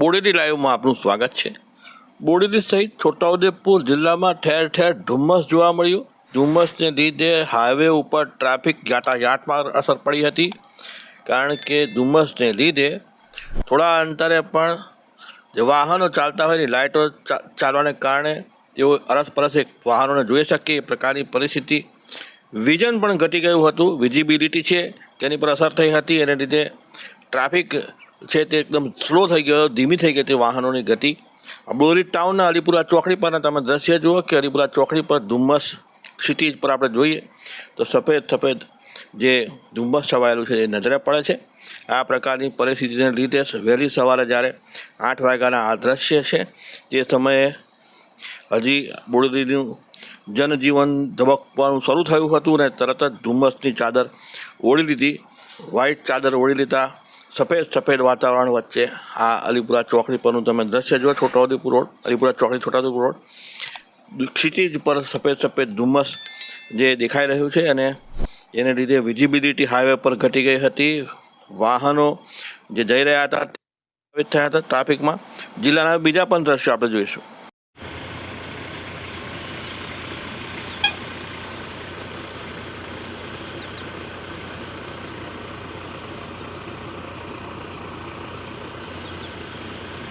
બોડેલી લાઈવમાં આપનું સ્વાગત છે. બોડેલી સહિત છોટાઉદેપુર જિલ્લામાં ઠેર ઠેર ધુમ્મસ જોવા મળ્યું. ધુમ્મસને લીધે હાઈવે ઉપર ટ્રાફિક યાતાયાતમાં અસર પડી હતી. કારણ કે ધુમ્મસને લીધે થોડા અંતરે પણ વાહનો ચાલતા હોય એની લાઇટો ચાલવાને કારણે તેઓ અરસપરસ એક વાહનોને જોઈ શકે એ પ્રકારની પરિસ્થિતિ. વિઝન પણ ઘટી ગયું હતું. વિઝિબિલિટી છે તેની પર અસર થઈ હતી. એને લીધે ટ્રાફિક છે તે એકદમ સ્લો થઈ ગયો, ધીમી થઈ ગઈ હતી વાહનોની ગતિ. બોરી ટાઉનના અલીપુરા ચોકડી પરના તમે દ્રશ્ય જુઓ કે અલીપુરા ચોકડી પર ધુમ્મસ સિટી પર આપણે જોઈએ તો સફેદ સફેદ જે ધુમ્મસ છવાયેલું છે એ નજરે પડે છે. આ પ્રકારની પરિસ્થિતિને લીધે વહેલી સવારે જ્યારે આઠ વાગ્યાના આ દ્રશ્ય છે, તે સમયે હજી બોડેલીનું જનજીવન ધબકવાનું શરૂ થયું હતું અને તરત જ ધુમ્મસની ચાદર ઓળી લીધી. વ્હાઇટ ચાદર ઓળી લીધા. સફેદ સફેદ વાતાવરણ વચ્ચે આ અલીપુરા ચોકડી પરનું તમે દ્રશ્ય જો છોટાઉદેપુર રોડ, અલીપુરા ચોકડી છોટાઉદેપુર રોડ. ક્ષિતિજ પર સફેદ સફેદ ધુમ્મસ જે દેખાઈ રહ્યું છે અને એને લીધે વિઝિબિલિટી હાઈવે પર ઘટી ગઈ હતી. વાહનો જે જઈ રહ્યા હતા થયા હતા ટ્રાફિકમાં. જિલ્લાના બીજા પણ દ્રશ્યો આપણે જોઈશું.